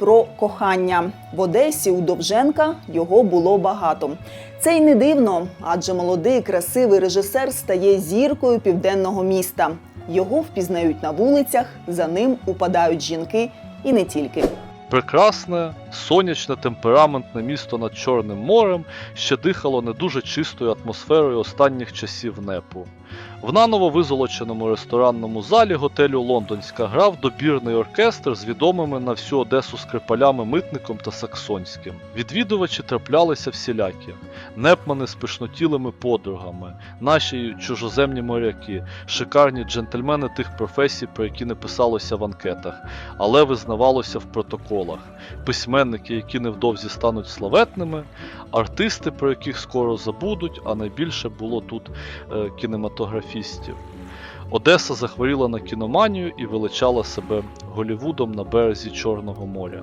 Про кохання в Одесі у Довженка його було багато. Це й не дивно, адже молодий красивий режисер стає зіркою південного міста. Його впізнають на вулицях, за ним упадають жінки і не тільки. Прекрасне, сонячне, темпераментне місто над Чорним морем ще дихало не дуже чистою атмосферою останніх часів непу. В наново визолоченому ресторанному залі готелю Лондонська грав добірний оркестр з відомими на всю Одесу скрипалями Митником та Саксонським. Відвідувачі траплялися всілякі: непмани з пишнотілими подругами, наші чужоземні моряки, шикарні джентльмени тих професій, про які не писалося в анкетах, але визнавалося в протоколах, письменники, які невдовзі стануть славетними, артисти, про яких скоро забудуть, а найбільше було тут е, кінематографістів. Одеса захворіла на кіноманію і величала себе Голівудом на березі Чорного моря.